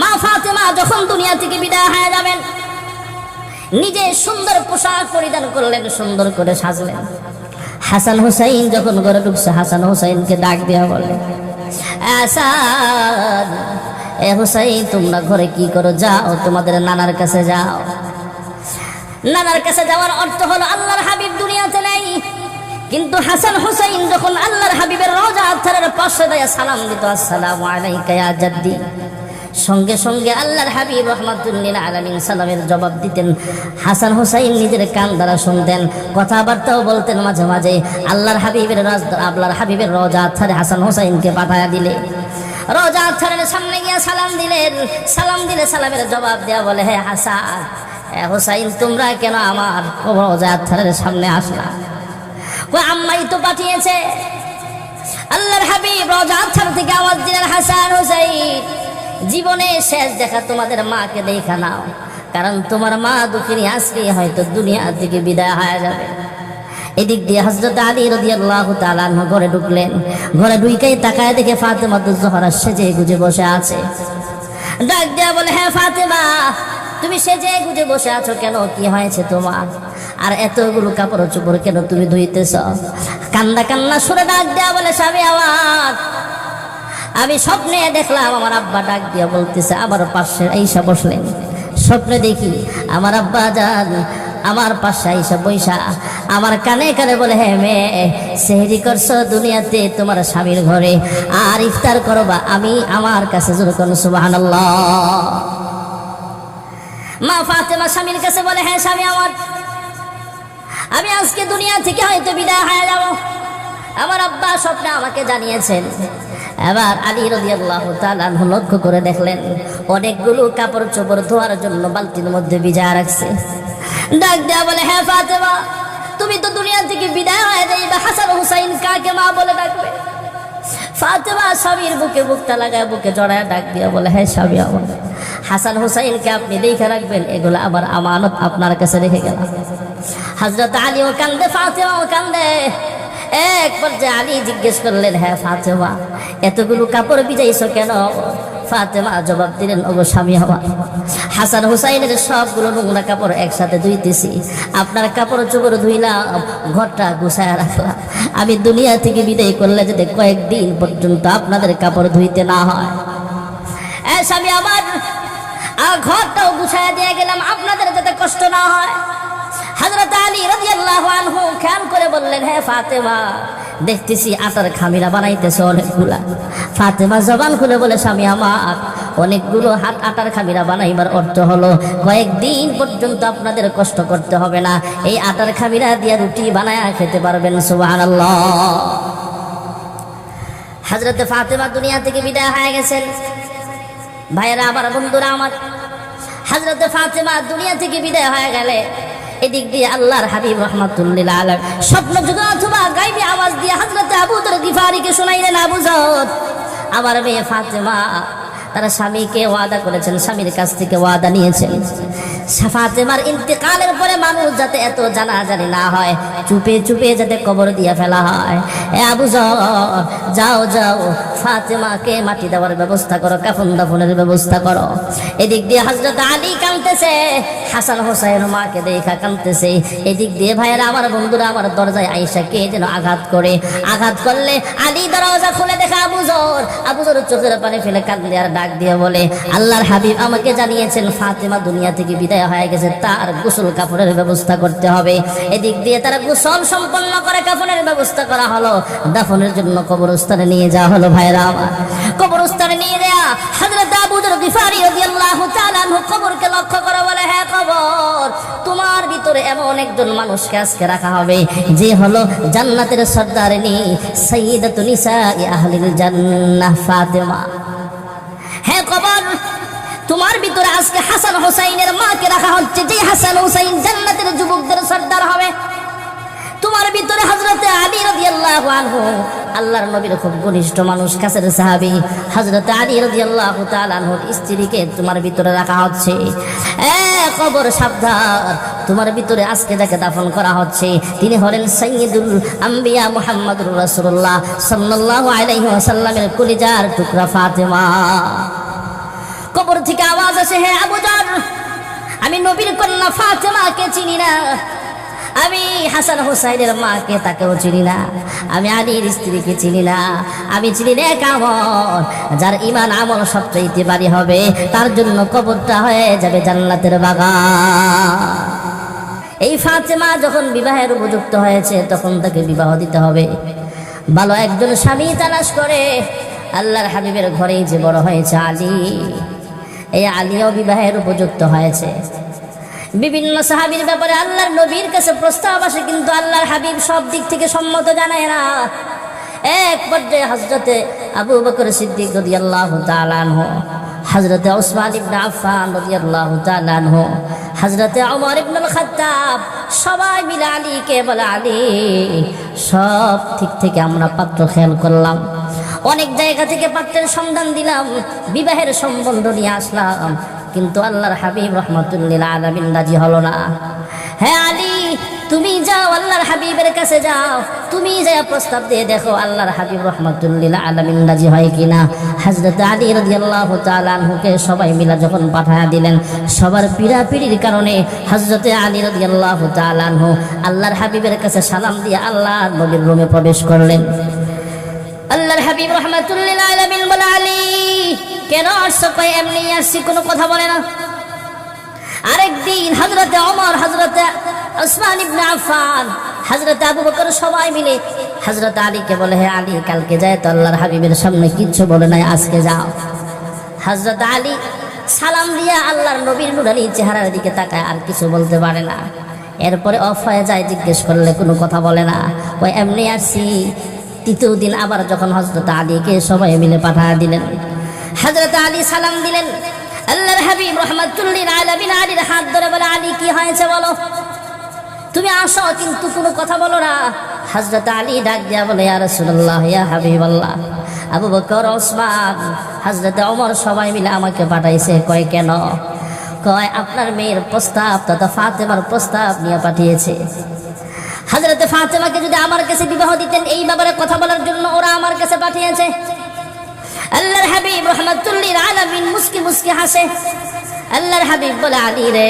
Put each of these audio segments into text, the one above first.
মা ফাতেমা যখন দুনিয়া থেকে বিদায় হয়ে যাবেন নিজে সুন্দর পোশাক পরিধান করলেন, সুন্দর করে সাজলেন। হাসান হুসাইন যখন ঘরে ঢুকছে, হাসান হুসাইনকে ডাক দেওয়া হাসান, এ হুসাইন, তোমরা ঘরে কি করো? যাও, তোমাদের নানার কাছে যাও। নানার কাছে যাওয়ার অর্থ হলো, আল্লাহর হাবিব দুনিয়াতে নেই। কিন্তু হাসান হুসাইন যখন আল্লাহর হাবিবের রোজা আথারের পাশে দেয় সালাম দিত, আসসালামু আলাইকা ইয়া জাদ্দি। সঙ্গে সঙ্গে আল্লাহর হাবিব রহমাতুল্লিল আলমিন সালামের জবাব দিতেন। হাসান হুসাইন নিজের কান দ্বারা শুনতেন, কথাবার্তাও বলতেন মাঝে মাঝে। আল্লাহর হাবিবের রাজ, আল্লাহর হাবিবের রোজা আথারে হাসান হুসাইনকে পাঠায়া দিলে। রোজা আথারের সামনে গিয়ে সালাম দিলেন। সালাম দিলে সালামের জবাব দেওয়া বলে, হে হাসান হুসাইন, তোমরা কেন আমার রোজা আথারের সামনে আসলা? আম্মাই তো পাঠিয়েছে। আল্লাহর হাবিব রোজা আথার থেকে আওয়াজ দিলেন, হাসান হুসাইন জীবনে শেষ দেখা তোমাদের মাকে দেখা নাও। কারণ তোমার মা দুঃখিনী আজকে হয়তো দুনিয়া থেকে বিদায় হয়ে যাবে। এদিক দিয়ে হজরত আলী রদি আল্লাহ তালান ঘরে ঢুকলেন। ঘরে ঢুইকাই তাকায় দেখে ফাতেমা জহরা সেজে গুজে বসে আছে। ডাক দেয়া বলে হ্যাঁ ফাতেমা, তুমি সেজে গুজে বসে আছো কেন? কি হয়েছে তোমার? আর এতগুলো কাপড় চোপড় কেন তুমি ধুইতেছ? কান্না কান্না সুরে ডাক দেয়া বলে, স্বামী আমার আমি স্বপ্নে দেখলাম, আমার আব্বা ডাক দিয়া বলতেছে, আমার পাশে এইসা বসলেন। স্বপ্নে দেখি, আমার আব্বা যান, আমার পাশে আইসা বৈশা আমার কানে কানে বলে হ্যাঁ মেয়ে, সেহরি করছ দুনিয়াতে তোমার স্বামীর ঘরে, আর ইফতার করবা আমি আমার কাছে জোর সুবাহ মা ফাতেমা স্বামীর কাছে বলে হ্যাঁ স্বামী আমার, আমি আজকে দুনিয়া থেকে হয়তো বিদায় হয়ে যাব। আমার আব্বা স্বপ্নে আমাকে জানিয়েছেন এবার আলী রদি আল্লাহ লক্ষ্য করে দেখলেন, অনেকগুলো কাপড় চোপড় ধোয়ার জন্য বালতির মধ্যে ভিজা রাখছে। ডাক দেয়া বলে হ্যাঁ ফাতেমা, তুমি তো দুনিয়া থেকে বিদায় হয়ে যাইবে। হাসান হুসাইন কাকে মা বলে ডাকবে? ফাতেমা স্বামীর বুকে বুকটা লাগায় বুকে জড়ায় ডাক দিয়া বলে হ্যাঁ স্বামী আমার। হাসান হুসাইনকে আপনি দেখে রাখবেন, এগুলো আবার আমানত আপনার কাছে রেখে গেলাম। হজরত আলীও কান্দে, ফাতেমাও কান্দে। এক পর্যায়ে আলী জিজ্ঞেস করলেন হ্যাঁ ফাতেমা, এতগুলো কাপড় ভিজাইছো কেন? ফাতেমা জবাব দিলেন, ওগো স্বামী আমার, হাসান হুসাইনের সবগুলো নোংরা কাপড় একসাথে ধুইতেছি। আপনার কাপড় চোপড় ধুইলাম, ঘরটা গুছায় রাখলাম। আমি দুনিয়া থেকে বিদায় করলে যাতে কয়েকদিন পর্যন্ত আপনাদের কাপড় ধুইতে না হয়। স্বামী আমার ঘরটাও গুছায় দিয়ে গেলাম, আপনাদের যাতে কষ্ট না হয়। হজরত আলী রাদিয়াল্লাহু আনহু খেয়াল করে বললেন, হে ফাতেমা, দেখতেছি আটার খামিরা বানাইতেছে অনেকগুলা। ফাতেমা জবান খুলে বলে, স্বামী আমার, অনেকগুলো হাত আটার খামিরা বানাইবার অর্থ হলো, কয়েকদিন পর্যন্ত আপনাদের কষ্ট করতে হবে না। এই আটার খামিরা দিয়ে রুটি বানায় খেতে পারবেন, সুবহানাল্লাহ। হজরতে ফাতেমা দুনিয়া থেকে বিদায় হয়ে গেছেন। ভাইয়েরা, আমার বন্ধুরা, আমার হজরতে ফাতেমা দুনিয়া থেকে বিদায় হয়ে গেলে এদিক দিয়ে আল্লাহর হাবিব রহমাতুল্লিল আলম। স্বপ্ন যুগ অথবা গাইবি আওয়াজ দিয়ে হাজরতে আবু তর গিফারিকে শোনাইলেন আবুজত আমার মেয়ে ফাতেমা, তারা স্বামীকে ওয়াদা করেছেন, স্বামীর কাছ থেকে ওয়াদা নিয়েছেন। ফাতেমার ইন্তেকালের পরে মানুষ যাতে এত জানাজানি না হয়, চুপে চুপে যাতে কবর দিয়ে ফেলা হয়। যাও যাও, ফাতেমাকে মাটি দেওয়ার ব্যবস্থা করো, কাফন দাফনের ব্যবস্থা করো। এদিক দিয়ে হজরত আলী হাসান হোসাইন মাকে দেখা এদিক দিয়ে ভাইয়েরা, আমার বন্ধুরা, আমার দরজায় আইসাকে যেন আঘাত করে। আঘাত করলে আলী দরজা খুলে দেখা আবুজর আবুজর চোখের পানি ফেলে কান্দে আর ডাক দিয়ে বলে, আল্লাহর হাবিব আমাকে জানিয়েছেন, ফাতেমা দুনিয়া থেকে বিদায় হয়ে গেছে, তার গোসল কাপড়ের ব্যবস্থা করতে হবে। এদিক দিয়ে তারা গোসল সম্পন্ন করে কাপড়ের ব্যবস্থা করা হলো। দাফনের জন্য কবরস্থানে নিয়ে যাওয়া হলো ভাইরা কবরস্থানে নিয়ে দেয়া হযরত আবু যর গিফারি রাদিয়াল্লাহু তাআলা কবরকে লক্ষ্য করে বলে হ্যাঁ কবর, তোমার ভিতরে এমন একজন মানুষকে আজকে রাখা হবে, যে হলো জান্নাতের সর্দারিনী সাইয়্যিদাতু নিসাই আহলিল জান্নাহ ফাতেমা। হ্যাঁ কবর তোমার ভিতরে আজকে হাসান হোসাইনের মাকে রাখা হচ্ছে যে হাসান হোসাইন জান্নাতের যুবকদের সর্দার হবে। তোমার ভিতরে হজরতে আলী আনহু, আল্লাহর নবীর খুব ঘনিষ্ঠ মানুষ, কাছের সাহাবী হজরতে আলী রাদিয়াল্লাহু তাআলা আনহুর স্ত্রীকে তোমার ভিতরে রাখা হচ্ছে। এ কবর সাবধান, তোমার ভিতরে আজকে যাকে দাফন করা হচ্ছে, তিনি হলেন সাইয়্যিদুল আম্বিয়া মুহাম্মদুর রাসূলুল্লাহ সাল্লাল্লাহু আলাইহি কলিজার টুকরা ফাতেমা। থেকে আওয়াজ আসে, হে আবু জার আমি নবীর কন্যা ফাতেমাকে চিনি না। আমি হাসান হোসাইনের মাকে তাকেও চিনি না। আমি আলীর স্ত্রীকে চিনি না। আমি চিনি না কামল যার ইমান আমল সবচেয়ে বাড়ি হবে। তার জন্য কবরটা হয়ে যাবে জান্নাতের বাগান। এই ফাতেমা যখন বিবাহের উপযুক্ত হয়েছে, তখন তাকে বিবাহ দিতে হবে। ভালো একজন স্বামী তালাশ করে, আল্লাহর হাবিবের ঘরেই যে বড় হয়েছে আলী এই আলীও বিবাহের উপযুক্ত হয়েছে। বিভিন্ন সাহাবীর ব্যাপারে আল্লাহর নবীর কাছে প্রস্তাব আসে, কিন্তু আল্লাহর হাবিব সব দিক থেকে সম্মত জানায় না। এক পর্যায়ে হজরতে আবু বকর সিদ্দিক রাদিয়াল্লাহু তাআলা আনহু হজরতে ওসমান ইবনে আফফান রাদিয়াল্লাহু তাআলা আনহু হজরতে ওমর ইবনুল খাত্তাব সবাই মিলে আলীকে বলে, আলী, সব ঠিক থেকে আমরা পাত্র খেয়াল করলাম। অনেক জায়গা থেকে পাত্রের সন্ধান দিলাম, বিবাহের সম্বন্ধ নিয়ে আসলাম। কিন্তু আল্লাহর হাবিব রহমতুল্লিল আলমিন রাজি হলো না। হ্যাঁ আলী, তুমি যাও, আল্লাহর হাবিবের কাছে যাও। তুমি যা প্রস্তাব দিয়ে দেখো আল্লাহর হাবিব রহমতুল্লিল আলমিন রাজি হয় কিনা। হজরত আলী রাজি আল্লাহ তালহুকে সবাই মিলা যখন পাঠায়া দিলেন, সবার পিড়াপিড়ির কারণে হজরতে আলী রাজি আল্লাহ তালহু আল্লাহর হাবিবের কাছে সালাম দিয়ে আল্লাহ নবীর রুমে প্রবেশ করলেন। আল্লাহর হাবিব রহমাতুল্লিল আলামিন বলে, আলী, কেন কই এমনি আসছি? কোনো কথা বলে না। আরেকদিন হজরতে ওমর হজরতে ওসমান ইবনে আফফান হজরতে আবু বকর সবাই মিলে হজরত আলীকে বলে, হে আলী, কালকে যায় তো আল্লাহর হাবিবের সামনে কিচ্ছু বলে নাই, আজকে যাও। হজরত আলী সালাম দিয়া আল্লাহর নবীর নুরানি চেহারার দিকে তাকায়, আর কিছু বলতে পারে না। এরপরে অফ হয়ে যায়, জিজ্ঞেস করলে কোনো কথা বলে না। ওই এমনি আসছি তৃতীয় দিন আবার যখন হজরত আলীকে সবাই মিলে পাঠা দিলেন হজরত আলী সালাম দিলেন, আল্লাহর হাবিব রহমতুল্লিন আলমিন আলীর হাত ধরে বলে, আলী, কি হয়েছে বলো? তুমি আসো, কিন্তু কোনো কথা বলো না। হজরত আলী ডাক দিয়া বলে, ইয়া রাসূলুল্লাহ, ইয়া হাবিবাল্লাহ, আবু বকর, ওসমান হজরত ওমর সবাই মিলে আমাকে পাঠাইছে। কয়, কেন? কয়, আপনার মেয়ের প্রস্তাব, তথা ফাতেমার প্রস্তাব নিয়ে পাঠিয়েছে। হজরতে ফাতেমাকে যদি আমার কাছে বিবাহ দিতেন, এই ব্যাপারে কথা বলার জন্য ওরা আমার কাছে পাঠিয়েছে। আল্লাহর হাবিব রহমাতুল্লির আলামিন মুস্কি মুস্কি হাসে। আল্লাহর হাবিব বলে, আলী রে,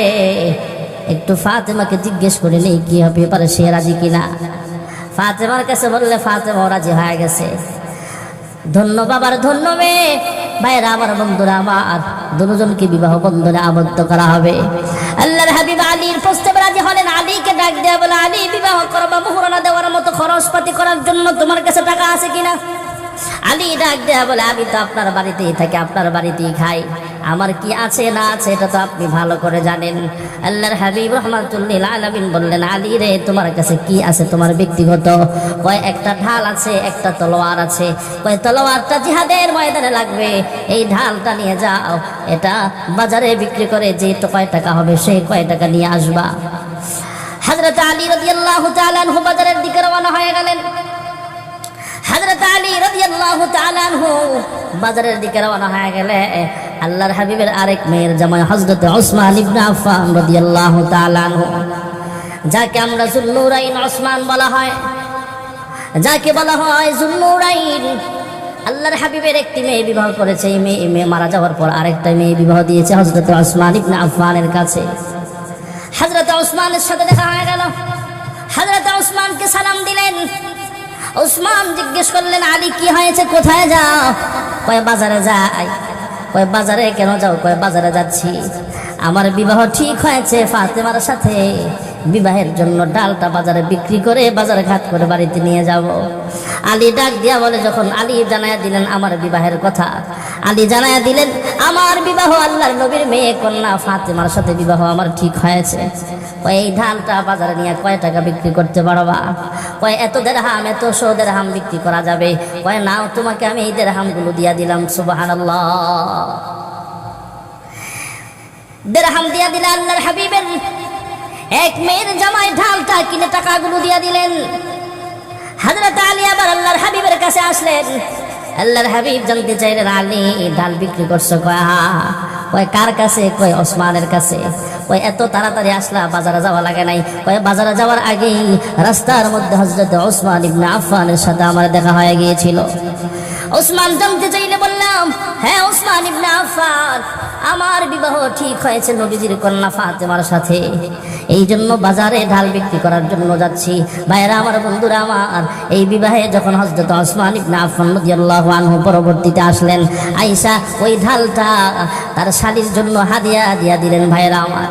একটু ফাতেমাকে জিজ্ঞেস করে নেই, কি হবে পারে সে রাজি কিনা? ফাতেমার কাছে বললে ফাতেমা রাজি হয়ে গেছে। ধন্য বাবার ধন্য মেয়ে। ভাইরা আমার বন্ধুরা, আমার দুজনকে বিবাহ বন্ধনে আবদ্ধ করা হবে। আল্লাহর হাবিব আলীর প্রস্তাবে রাজি হলেন। আলীকে ডাক দেয়া বলে, আলী, বিবাহ করবা মোহরানা দেওয়ার মতো খরচপাতি করার জন্য তোমার কাছে টাকা আছে কিনা? আলী ডাক দেয়া বলে, আমি তো আপনার বাড়িতেই থাকি, আপনার বাড়িতেই খাই। আমার কি আছে না আছে এটা তো আপনি ভালো করে জানেন। আল্লাহর হাবিব রহমাতুল্লিল আলামিন বললেন, আলী রে, তোমার কাছে কি আছে? তোমার ব্যক্তিগত কয় একটা ঢাল আছে, একটা তলোয়ার আছে। কয় তলোয়ারটা জিহাদের ময়দানে লাগবে। এই ঢালটা নিয়ে যাও। এটা বাজারে বিক্রি করে যে কয় টাকা হবে সেই কয় টাকা নিয়ে আসবা। হজরত আলী রাদিয়াল্লাহু বাজারের দিকে রওনা হয়ে গেলেন। হযরত আলী রাদিয়াল্লাহু তাআলা আনহু বাজারের দিকে রওনা হয়ে গেলে আল্লাহর হাবিবের আরেক মেয়ের জামাই হযরত ওসমান ইবনে আফফান রাদিয়াল্লাহু তাআলা আনহু, যাকে আমরা জুন্নুরাইন ওসমান বলা হয়। যাকে বলা হয় জুন্নুরাইন। আল্লাহর হাবিবের একটি মেয়ে বিবাহ করেছে, এই মেয়ে মেয়ে মারা যাওয়ার পর আরেকটা মেয়ে বিবাহ দিয়েছে হযরত ওসমান ইবনে আফফানের কাছে। হযরত ওসমানের সাথে দেখা হয়ে গেল। হযরত ওসমানকে সালাম দিলেন। ওসমান জিজ্ঞেস করলেন, আলী, কি হয়েছে? কোথায় যাও? কয়, বাজারে যাই। কয়, বাজারে কেন যাও? কয়, বাজারে যাচ্ছি। আমার বিবাহ ঠিক হয়েছে, ফাতেমার সাথে। বিবাহের জন্য ডালটা বাজারে বিক্রি করে বাজারে ঘাট করে বাড়িতে নিয়ে যাব। আলী ডাক দিয়া বলে, যখন আলী জানায়া দিলেন আমার বিবাহের কথা, আলী জানায়া দিলেন, আমার বিবাহ আল্লাহর নবীর মেয়ে কন্যা ফাতেমার সাথে বিবাহ আমার ঠিক হয়েছে। এই ধানটা বাজারে নিয়ে কয় টাকা বিক্রি করতে পারবা? কয়, এত দেড়হাম, এত শো দেড়হাম বিক্রি করা যাবে। কয়, নাও, তোমাকে আমি এই দেড়হামগুলো দিয়া দিলাম সুবাহান দেড়হাম দিয়া দিলে আল্লাহর হাবিবের এক মেয়ের জামাই ঢালটা কিনে টাকাগুলো দিয়ে দিলেন। হাজরত আলী আবার আল্লাহর হাবিবের কাছে আসলেন। আল্লাহর হাবিব জানতে চাইলেন, আলী, ঢাল বিক্রি করছ কয়? কার কাছে? কয়, ওসমানের কাছে। কয়, এত তাড়াতাড়ি আসলা, বাজারে যাওয়া লাগে নাই। কয়, বাজারে যাওয়ার আগেই রাস্তার মধ্যে হজরত ওসমান ইবনে আফফানের সাথে আমার দেখা হয়ে গিয়েছিল। ওসমান জানতে চাইলে বললাম হ্যাঁ ওসমান ইবনে আফফান আমার বিবাহ ঠিক হয়েছে নবীজির কন্যা ফাতেমার সাথে। এই জন্য বাজারে ঢাল বিক্রি করার জন্য যাচ্ছি। ভাইরা আমার বন্ধুরা, আমার এই বিবাহে যখন হজরত ওসমান ইবনে আফফান রাদিয়াল্লাহু আনহু পরবর্তীতে আসলেন, আয়েশা ওই ঢালটা তার শালীর জন্য হাদিয়া দিয়া দিলেন। ভাইরা আমার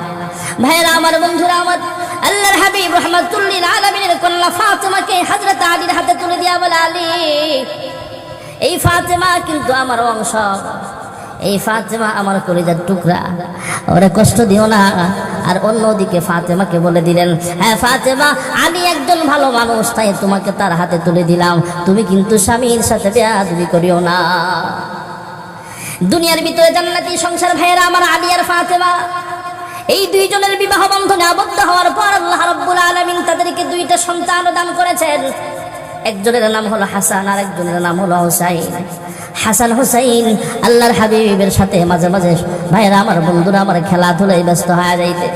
ভাইরা আমার বন্ধুরা, আমার আল্লাহর হাবিব রহমাতুল্লিল আলামিনের কন্যা ফাতেমাকে হযরত আলীর হাতে তুলে দিয়া বলে, আলী, এই ফাতেমা কিন্তু আমার অংশ এই ফাতেমা আমার কলিজার টুকরা। ওরে কষ্ট দিও না। আর অন্যদিকে ফাতেমাকে বলে দিলেন হ্যাঁ ফাতেমা, আমি একজন ভালো মানুষ, তাই তোমাকে তার হাতে তুলে দিলাম। তুমি কিন্তু স্বামীর সাথে বেয়াদবি করিও না। দুনিয়ার ভিতরে জান্নাতি সংসার ভাইয়েরা আমার আলী আর ফাতেমা। এই দুইজনের বিবাহ বন্ধনে আবদ্ধ হওয়ার পর আল্লাহ রাব্বুল আলামিন তাদেরকে দুইটা সন্তান দান করেছেন। একজনের নাম হলো হাসান, আর একজনের নাম হলো হুসাইন। হাসান, হুসাইন আল্লাহর হাবিবের সাথে মাঝে মাঝে ভাইরা আমার, বন্ধুরা আমার খেলাধুলায় ব্যস্ত হয়ে যাইতে।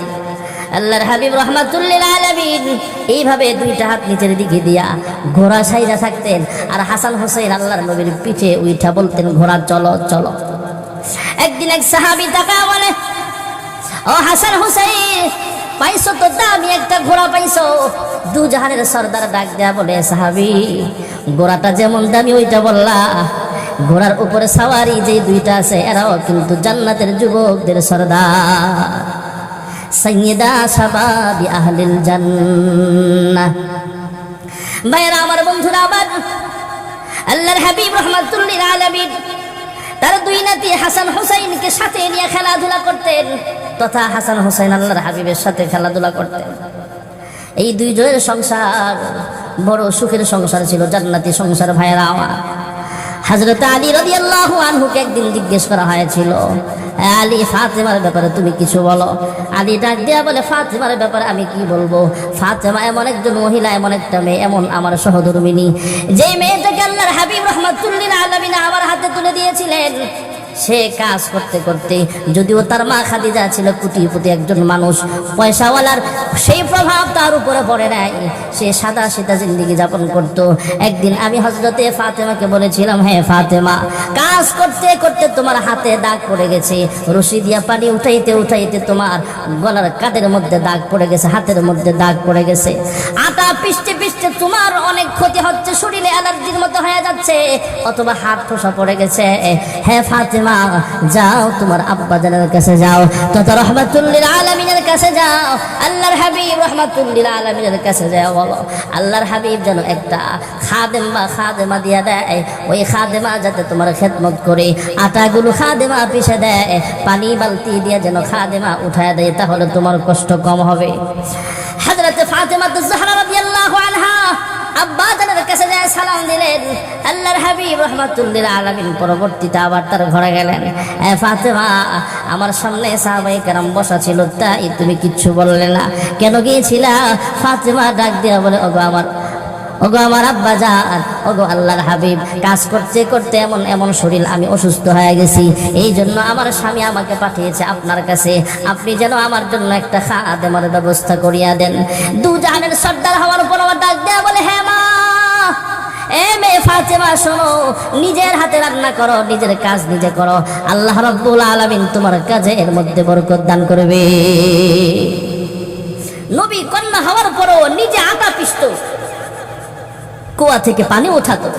আল্লাহর হাবিব রহমাতুল্লিল আলামিন এইভাবে দুইটা হাত নিচের দিকে দিয়া ঘোড়া সাইরা থাকতেন, আর হাসান, হুসাইন আল্লাহর নবীর পিঠে উইঠা বলতেন, ঘোড়া, চলো চলো। একদিন এক সাহাবি টাকা বলে ও হাসান, হুসাইন পাইছো তো দামি একটা ঘোড়া পাইছো। দু জাহানের সর্দার ডাক দেয়া বলে, সাহাবি, ঘোড়াটা যেমন দামি, ওইটা বললা। ঘোড়ার উপরে সাওয়ারি যে দুইটা আছে, এরাও কিন্তু জান্নাতের যুবকদের সর্দার। সৈয়দা শাবাবি আহলিল জান্নাহ। ভাইরা আমার বন্ধুরা আবার আল্লাহর হাবিব রহমাতুল্লিল আলামিন, তার দুই নাতি হাসান হুসাইনকে সাথে নিয়ে খেলাধুলা করতেন। তথা হাসান হুসাইন আল্লাহর হাবিবের সাথে খেলাধুলা করতেন। এই দুইজনের সংসার বড় সুখের সংসার ছিল, জান্নাতি সংসার ভাইয়েরা আমার। হাজরত আলী রদি আল্লাহ আনহুকে একদিন জিজ্ঞেস করা হয়েছিল, "এ আলী, ফাতেমার ব্যাপারে তুমি কিছু বলো? আলী ডাক দিয়া বলে, ফাতেমার ব্যাপারে আমি কি বলব? ফাতেমা এমন একজন মহিলা, এমন একটা মেয়ে, এমন আমার সহধর্মিনী। যে মেয়েটাকে আল্লাহর হাবিব রহমাতুল্লিল আলমিন আমার হাতে তুলে দিয়েছিলেন সে কাজ করতে করতে, যদিও তার মা খাদিজা ছিল কুটিপতি একজন মানুষ, পয়সাওয়ালার সেই প্রভাব তার উপরে পড়ে নাই। সে সাদা সিধা জিন্দিগি যাপন করত। একদিন আমি হজরতে ফাতেমাকে বলেছিলাম হ্যাঁ ফাতেমা, কাজ করতে করতে তোমার হাতে দাগ পড়ে গেছে। রশি দিয়া পানি উঠাইতে উঠাইতে তোমার গলার কাদের মধ্যে দাগ পড়ে গেছে, হাতের মধ্যে দাগ পড়ে গেছে। আটা পিষ্টে পিষ্টে তোমার অনেক ক্ষতি হচ্ছে, শরীরে অ্যালার্জির মতো হয়ে যাচ্ছে। অথবা হাত ফোসা পড়ে গেছে। হ্যাঁ ফাতেমা, যাও তোমার আব্বা জানের কাছে যাও। তত রহমাতুল্লিল আলমিনের কাছে যাও। আল্লাহর হাবিব রহমাতুল্লিল আলমিনের কাছে যাও। বলো আল্লাহর হাবিব যেন একটা খাদেম, খাদেমা দিয়া দেয়। ওই খাদেমা যাতে তোমার খেদমত করে। আটাগুলো খাদেমা পিষে দেয়। পানি বালতি দিয়ে যেন খাদেমা উঠায় দেয়, তাহলে তোমার কষ্ট কম হবে। হাজরতে ফাতেমা জাহরা রাদিয়াল্লাহু আনহা আব্বা কাছে যায়, সালাম দিলেন। আল্লাহর হাবিব রহমাতুল্লিল আলামিন পরবর্তীতে আবার তার ঘরে গেলেন। ফাতেমা, আমার সামনে সাহাবাই কেরাম বসা ছিল, তাই তুমি কিচ্ছু বললে না। কেন গিয়েছিলা? ফাতেমা ডাক দিয়া বলে, ওগো আমার ওগো আমার আব্বা যান, ওগো আল্লাহর হাবিব, কাজ করতে করতে এমন এমন শরীর আমি অসুস্থ হয়ে গেছি। এই জন্য আমার স্বামী আমাকে পাঠিয়েছে আপনার কাছে। আপনি যেন আমার জন্য একটা খাদেমার ব্যবস্থা করিয়া দেন। দু জাহানের সর্দার হওয়ার উপর আমার ডাক দেয়া বলে হ্যাঁ এ মেয়ে ফাতেমা, শোনো, নিজের হাতে রান্না করো, নিজের কাজ নিজে করো। আল্লাহ রব্বুল আলামিন তোমার কাজে এর মধ্যে বরকত দান করবে। নবী কন্যা হওয়ার পরও নিজে আটা পিষ্ট কুয়া থেকে পানি ওঠাতো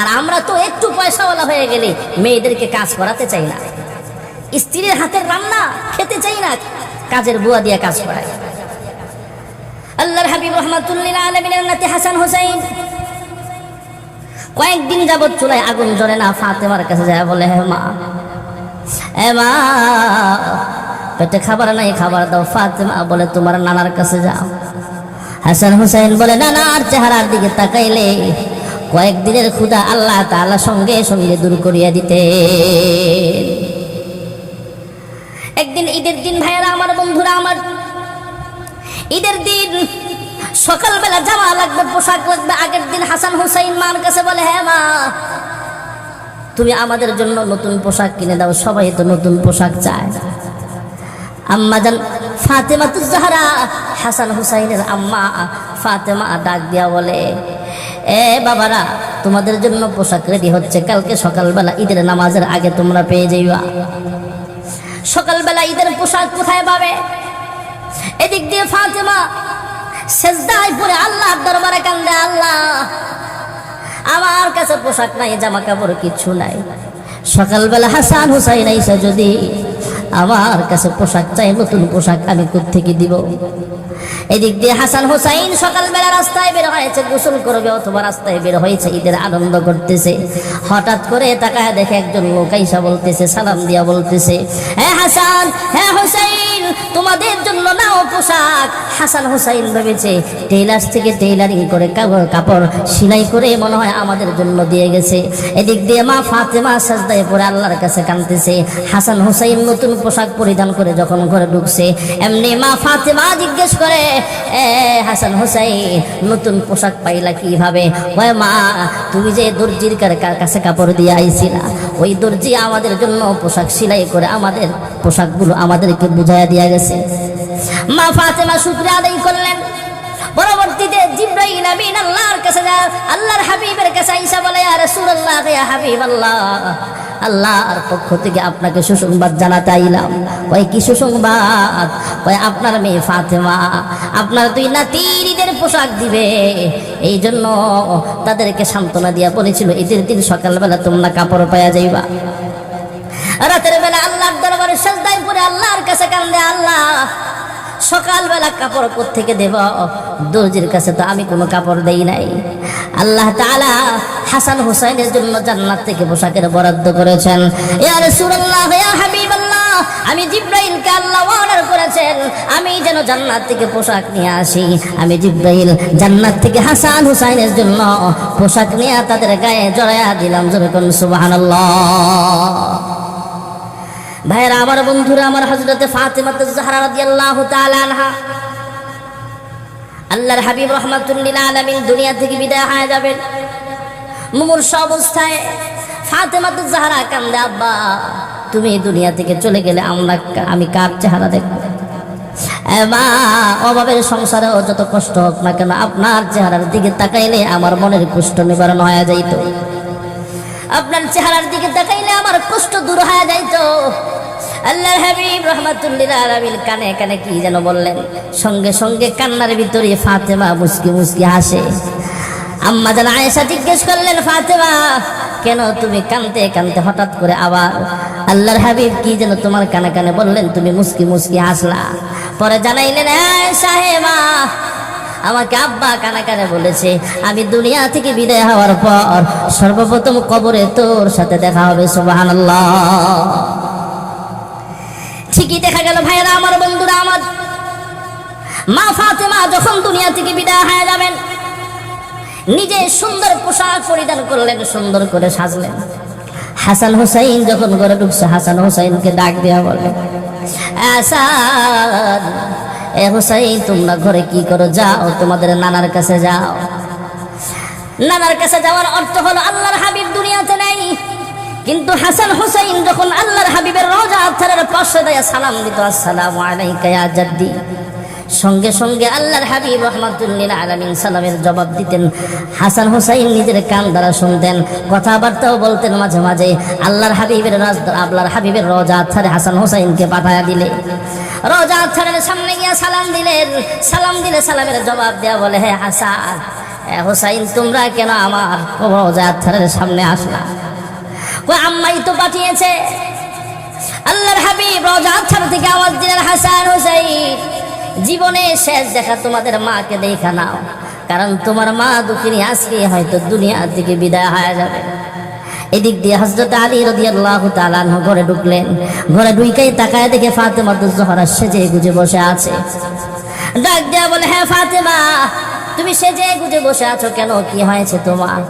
আর আমরা তো একটু পয়সাওয়ালা হয়ে গেলে মেয়েদেরকে কাজ করাতে চাই না। স্ত্রীর হাতের রান্না খেতে চাই না, কাজের বুয়া দিয়ে কাজ করায়। আল্লাহর হাবিব রহমাতুল্লিল আলমিনের নাতি হাসান হোসাইন কয়েকদিন যাবৎ চুলায় আগুন জ্বলে না, ফাতেমার কাছে যায়, বলে, হে মা হে মা, পেটে খাবার নাই, খাবার দাও। ফাতেমা বলে, তোমার নানার কাছে যাও। হাসান হুসাইন বলে, নানার চেহারার দিকে তাকাইলে কয়েকদিনের ক্ষুদা আল্লাহ তাআলা সঙ্গে সঙ্গে দূর করিয়া দিতে একদিন ঈদের দিন, ভাইয়েরা, আমার বন্ধুরা, আমার ঈদের দিন সকালবেলা জামা লাগবে, পোশাক লাগবে। আগের দিন হাসান হুসাইন মার কাছে বলে হ্যাঁ মা, তুমি আমাদের জন্য নতুন পোশাক কিনে দাও, সবাই তো নতুন পোশাক চায়। আম্মা জান ফাতেমা জাহরা। হাসান হুসাইনের আম্মা ফাতেমা ডাক দিয়া বলে, এ বাবারা, তোমাদের জন্য পোশাক রেডি হচ্ছে। কালকে সকালবেলা ঈদের নামাজের আগে তোমরা পেয়ে যাইবা। সকালবেলা ঈদের পোশাক কোথায় পাবে? এদিক দিয়ে ফাতেমা সেজদায় পরে আল্লাহর দরবারে কান্দে আল্লাহ। আমার কাছে পোশাক নাই জামা কাপড় কিচ্ছু নাই। সকালবেলা হাসান হুসাইন আইসা যদি আমার কাছে পোশাক চাই, নতুন পোশাক আমি থেকে দিব? এদিক দিয়ে হাসান হুসাইন সকালবেলা রাস্তায় বের হয়েছে, গোসল করবে অথবা রাস্তায় বের হয়েছে, ঈদের আনন্দ করতেছে। হঠাৎ করে তাকায় দেখে একজন লোক বলতেছে, সালাম দিয়া বলতেছে হ্যাঁ হাসান হ্যাঁ হুসাইন! তোমাদের জন্য নাও পোশাক। হাসান হুসাইন ভেবেছে, টেইলার্স থেকে টেইলারিং করে কাপড় কাপড় সেলাই করে মনে হয় আমাদের জন্য দিয়ে গেছে। এদিক দিয়ে মা ফাতেমা সাজদায় পরে আল্লাহর কাছে কাঁদতেছে। হাসান হুসাইন নতুন পোশাক পরিধান করে যখন ঘরে ঢুকছে, এমনি মা ফাতেমা জিজ্ঞেস করে, এ, হাসান হুসাইন, নতুন পোশাক পাইলা কীভাবে? কয় মা, তুমি যে দর্জির কাছে কাপড় দিয়ে আইছিলা, ওই দর্জি আমাদের জন্য পোশাক সেলাই করে আমাদের পোশাকগুলো আমাদেরকে বুঝাইয়া দিয়া গেছে। মা ফাতেমা শুক্রিয়া আদায় করলেন। পরবর্তীতে জিব্রাইল আমিন আল্লাহর কাছে যা আল্লাহর হাবিবের কাছে আইসা বলে, ইয়া রাসূলুল্লাহ, ইয়া হাবিবাল্লাহ, আল্লাহর পক্ষ থেকে আপনাকে সুসংবাদ জানাতে আইলাম। ওই কি সুসংবাদ? ওই আপনার মেয়ে ফাতেমা, আপনার দুই নাতির ঈদের পোশাক দিবে। এই জন্য তাদেরকে সান্ত্বনা দিয়া বলেছিল ঈদের দিন সকালবেলা তোমরা কাপড় পাওয়া যাইবা। রাতের বেলা আল্লাহর দরবারে সাজদায় পরে আল্লাহর কাছে কান্দে, আল্লাহ, সকালবেলা কাপড় থেকে দেব? দর্জির কাছে তো আমি কোনো কাপড় দেই নাই। আল্লাহ তাআলা হাসান হুসাইনের জন্য জান্নাত থেকে পোশাকের বরাদ্দ করেছেন। ইয়া রাসূলুল্লাহ, ইয়া হাবিবাল্লাহ, আমি জিব্রাইলকে আল্লাহ অর্ডার করেছেন, আমি যেন জান্নাত থেকে পোশাক নিয়ে আসি। আমি জিব্রাইল জান্নাত থেকে হাসান হুসাইনের জন্য পোশাক নিয়ে তাদের গায়ে জড়াইয়া দিলাম যেরকম সুবহানাল্লাহ। ভাইরা, আমার বন্ধুরা, আমার হজরতে ফাতেমা জাহরা রাদিয়াল্লাহু তাআলা আনহা। আল্লাহর হাবিব রহমাতুল্লিল আলামিন দুনিয়া থেকে বিদায় হয়ে যাবেন। মুমূর্ষ অবস্থায় ফাতেমা জাহরা কান্দে, আব্বা, তুমি দুনিয়া থেকে চলে গেলে আমরা আমি কার চেহারা দেখব? মা, অভাবের সংসারেও যত কষ্ট হোক না কেন, আপনার চেহারার দিকে তাকাইলে আমার মনের কষ্ট নিবারণ হয়ে যাইতো। আপনার চেহারার দিকে তাকাইলে আমার কষ্ট দূর হয়ে যাইতো। আল্লাহর হাবিব রহমাতুল্লিল আলামিন কানে কানে কি যেন বললেন, সঙ্গে সঙ্গে কান্নার ভিতরে ফাতেমা মুসকি মুসকি হাসে। আম্মা যেন আয়েশা জিজ্ঞেস করলেন, ফাতেমা, কেন তুমি কানতে কানতে হঠাৎ করে আবার? আল্লাহর হাবিব কি যেন তোমার কানে কানে বললেন, তুমি মুসকি মুসকি হাসলা। পরে জানাইলেন "এই সাহেবা আমাকে আব্বা কানা কানে বলেছে, আমি দুনিয়া থেকে বিদায় হওয়ার পর সর্বপ্রথম কবরে তোর সাথে দেখা হবে সুবাহান ঠিকই দেখা গেল ভাইরা আমার বন্ধুরা, আমার মা ফাতেমা যখন দুনিয়া থেকে বিদায় হয়ে যাবেন, নিজে সুন্দর পোশাক পরিধান করলেন, সুন্দর করে সাজলেন। হাসান হোসাইন যখন ঘরে ঢুকছে, হাসান হোসাইনকে ডাক দেওয়া বলে হাসান এ হোসাইন, তোমরা ঘরে কি করো? যাও, তোমাদের নানার কাছে যাও। নানার কাছে যাওয়ার অর্থ হলো আল্লাহর হাবিব দুনিয়াতে নেই। কিন্তু হাসান হুসাইন যখন আল্লাহর হাবিবের রোজা আথারের পাশে দেয় সালাম দিত, আসসালাম আলাইকা জাদ্দি। সঙ্গে সঙ্গে আল্লাহর হাবিব রহমাতুল্লিল আলামিন সালামের জবাব দিতেন। হাসান হুসাইন নিজের কান দ্বারা শুনতেন, কথাবার্তাও বলতেন মাঝে মাঝে। আল্লাহর হাবিবের রাজ, আল্লাহর হাবিবের রোজা আথারে হাসান হুসাইনকে পাঠায়া দিলে। রোজা আথারের সামনে গিয়া সালাম দিলেন। সালাম দিলে সালামের জবাব দেওয়া বলে, হে হাসান হুসাইন, তোমরা কেন আমার রোজা আথারের সামনে আসলা? আম্মাই তো পাঠিয়েছে। আল্লাহর হাবিব রোজা আথার থেকে আওয়াজ দিলেন, হাসান হুসাইন জীবনে শেষ দেখা তোমাদের মাকে দেখা নাও। কারণ তোমার মা দুঃখিনী আজকে হয়তো দুনিয়ার থেকে বিদায় হয়ে যাবে। এদিক দিয়ে হজরত আলী রদি আল্লাহ ঘরে ঢুকলেন। ঘরে ঢুইকাই তাকায় দেখে ফাতেমা তো জহরা সেজে গুজে বসে আছে। ডাক দেয়া বলে হ্যাঁ ফাতেমা, তুমি সেজে গুজে বসে আছো কেন? কি হয়েছে তোমার?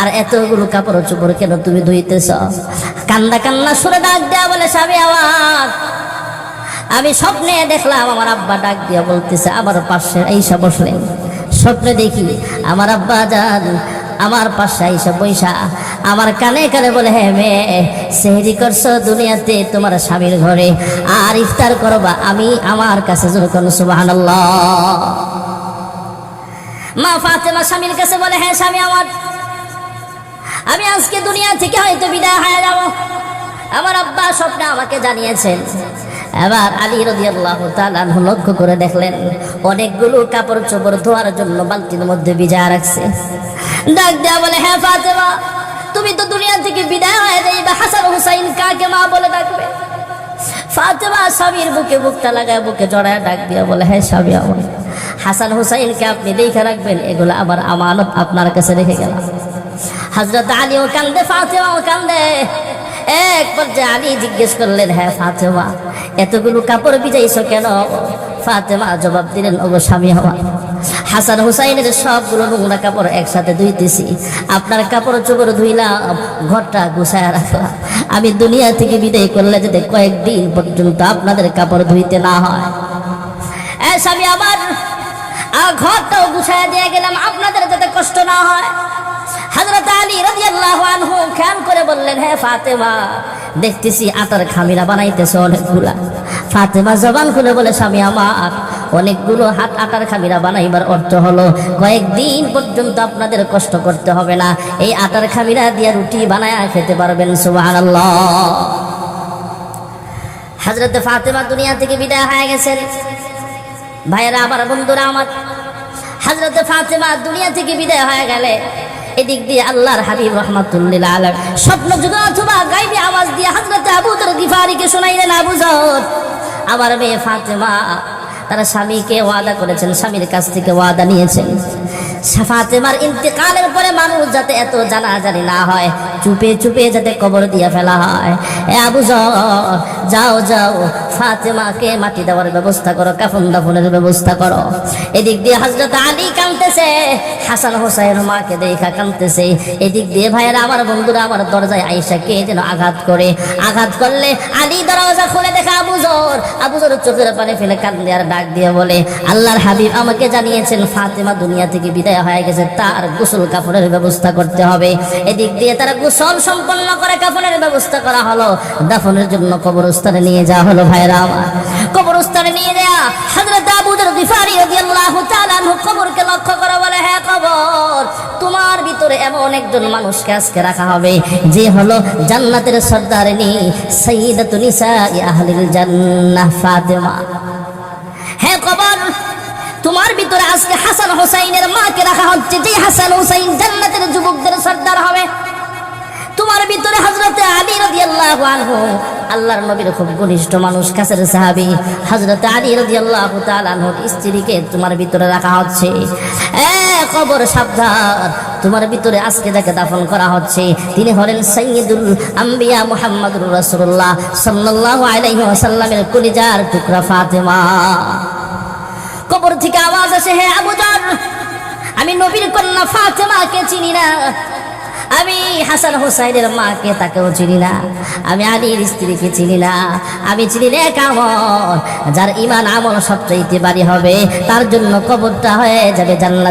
আর এতগুলো কাপড় চোপড় কেন তুমি ধুইতেছ? কান্না কান্না সুরে ডাক দেয়া বলে, স্বামী আমার আমি স্বপ্নে দেখলাম, আমার আব্বা ডাক দিয়া বলতেছে, আমার পাশে এইসব বসলেন স্বপ্নে দেখি, আমার আব্বা যান, আমার পাশে এইসব বৈশা আমার কানে কানে বলে হ্যাঁ মেয়ে, সেহরি করছ দুনিয়াতে তোমার স্বামীর ঘরে। আর ইফতার করবা আমি আমার কাছে যেরকম সুবাহান মা ফাতেমা স্বামীর কাছে বলে হ্যাঁ স্বামী আমার, আমি আজকে দুনিয়া থেকে হয়তো বিদায় হয়ে যাব। আমার আব্বা স্বপ্নে আমাকে জানিয়েছেন এবার আলী রাদিয়াল্লাহু তাআলা আনহু লক্ষ্য করে দেখলেন, অনেকগুলো কাপড় চোপড় ধোয়ার জন্য বালতির মধ্যে ভিজা রাখছে। ডাক দেয়া বলে হ্যাঁ ফাতেমা, তুমি তো দুনিয়া থেকে বিদায় হয়ে যাইবে। হাসান হুসাইন কাকে মা বলে ডাকবে? ফাতেমা স্বামীর বুকে বুকটা লাগায় বুকে জড়ায় ডাক দিয়া বলে হ্যাঁ স্বামী আমার। হাসান হুসাইনকে আপনি দেখে রাখবেন, এগুলো আবার আমানত আপনার কাছে রেখে গেলাম। হজরত আলীও কান্দে, ফাতেমাও কান্দে। এক পর্যায়ে আলী জিজ্ঞেস করলেন হ্যাঁ ফাতেমা, এতগুলো কাপড় ভিজাইছো কেন? ফাতেমা জবাব দিলেন, ওগো স্বামী হওয়া হাসান হুসাইনের সবগুলো নোংরা কাপড় একসাথে ধুইতেছি। আপনার কাপড় চোপড় ধুইলাম, ঘরটা গুছায় রাখলাম। আমি দুনিয়া থেকে বিদায় করলে যাতে কয়েকদিন পর্যন্ত আপনাদের কাপড় ধুইতে না হয়। স্বামী আমার ঘরটাও গুছায় দিয়ে গেলাম, আপনাদের যাতে কষ্ট না হয়। হযরত আলী রাদিয়াল্লাহু আনহু খেয়াল করে বললেন, হে ফাতেমা, দেখতেছি আটার খামিরা বানাইতেছে অনেকগুলা। ফাতেমা জবান খুলে বলে, স্বামী আমার, অনেকগুলো হাত আটার খামিরা বানাইবার অর্থ হলো, কয়েকদিন পর্যন্ত আপনাদের কষ্ট করতে হবে না। এই আটার খামিরা দিয়ে রুটি বানায় খেতে পারবেন, সুবহানাল্লাহ। হজরত ফাতেমা দুনিয়া থেকে বিদায় হয়ে গেছেন। ভাইয়েরা, আমার বন্ধুরা, আমার হজরত ফাতেমা দুনিয়া থেকে বিদায় হয়ে গেলে এদিক দিয়ে আল্লাহর হাবিব রহমাতুল্লিল আলম। স্বপ্ন যুগ অথবা গাইবে আওয়াজ দিয়ে হাজরত আবুদর গিফারিকে শোনাইলেন, আবু জর আমার মেয়ে ফাতেমা, তারা স্বামীকে ওয়াদা করেছেন, স্বামীর কাছ থেকে ওয়াদা নিয়েছেন। ফাতেমার ইন্তেকালের পরে মানুষ যাতে এত জানাজানি না হয়, চুপে চুপে যাতে কবর দিয়ে ফেলা হয়। এ আবু যাও যাও, ফাতেমাকে মাটি দেওয়ার ব্যবস্থা করো, কাফন দাফনের ব্যবস্থা করো। এদিক দিয়ে হজরত আলী কাঁদতেছে, হাসান হোসাইন মাকে দেখা কাঁদতেছে। এদিক দিয়ে ভাইয়েরা আমার বন্ধুরা আমার দরজায় আইসা কে যেন আঘাত করে। আঘাত করলে আলী দরজা খুলে দেখা আবুজর আবুজর চোখের পানি ফেলে কান্দে আর ডাক দিয়ে বলে, আল্লাহর হাবিব আমাকে জানিয়েছেন ফাতেমা দুনিয়া থেকে বিদায় হয়ে গেছে, তার গোসল কাপড়ের ব্যবস্থা করতে হবে। এদিক দিয়ে তারা গোসল সম্পন্ন করে কাপড়ের ব্যবস্থা করা হলো। দাফনের জন্য কবরস্থানে নিয়ে যাওয়া হলো ভাইরা কবরস্থানে নিয়ে যাওয়া হযরত আবুদর গিফারি রাদিয়াল্লাহু তাআলা কবরকে লক্ষ্য করে বলে হ্যাঁ কবর, তোমার ভিতরে এমন একজন মানুষকে আজকে রাখা হবে, যে হলো জান্নাতের সর্দারিনী সাইয়্যিদাতুন নিসাই আহলিল জান্নাহ ফাতেমা। তোমার ভিতরে আজকে হাসান হোসাইনের মাকে রাখা হচ্ছে যে হাসান হোসাইন জান্নাতের যুবকদের সর্দার হবে। তোমার ভিতরে হজরতে আলী রাদিয়াল্লাহু আনহু, আল্লাহর নবীর খুব ঘনিষ্ঠ মানুষ, কাছের সাহাবী। হজরতে আলী রাদিয়াল্লাহু তাআলা আনহুর স্ত্রীকে তোমার ভিতরে রাখা হচ্ছে। কবর সাবধান। তোমার ভিতরে আজকে যাকে দাফন করা হচ্ছে, তিনি হলেন সাইয়্যিদুল আম্বিয়া মুহাম্মদুর রাসূলুল্লাহ সাল্লাল্লাহু আলাইহি ওয়াসাল্লামের কলিজার টুকরা ফাতেমা। কবর থেকে আওয়াজ আসে, হে আবু জান আমি নবীর কন্যা ফাতেমাকে চিনি না। আমি হাসান হোসাইনের মাকে তাকেও চিনি না। আমি আলীর স্ত্রীকে চিনি না। আমি চিনি না কামল যার ইমান আমল সবচাইতে বাড়ি হবে। তার জন্য কবরটা হয়ে যাবে জান্নাত